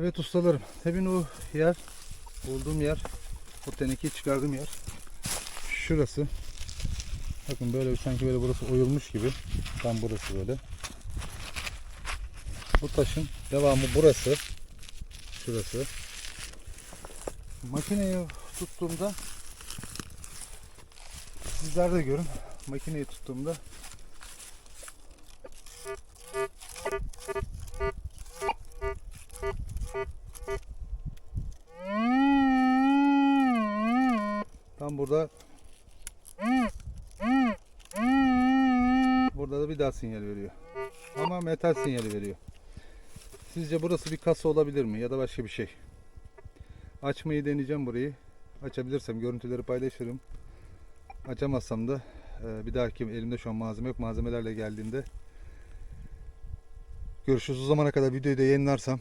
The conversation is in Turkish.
Evet ustalarım. Tabii o yer, bulduğum yer, o tenekeyi çıkardığım yer. Şurası. Bakın böyle sanki böyle burası oyulmuş gibi. Tam burası böyle. Bu taşın devamı burası. Şurası. Makineyi tuttuğumda sizler de görün. Makineyi tuttuğumda tam burada burada da bir daha sinyal veriyor. Ama metal sinyali veriyor. Sizce burası bir kasa olabilir mi ya da başka bir şey? Açmayı deneyeceğim burayı. Açabilirsem görüntüleri paylaşırım. Açamazsam da e, bir dahaki elimde şu an malzeme yok. Malzemelerle geldiğinde görüşürüz. O zamana kadar videoyu da yayınlarsam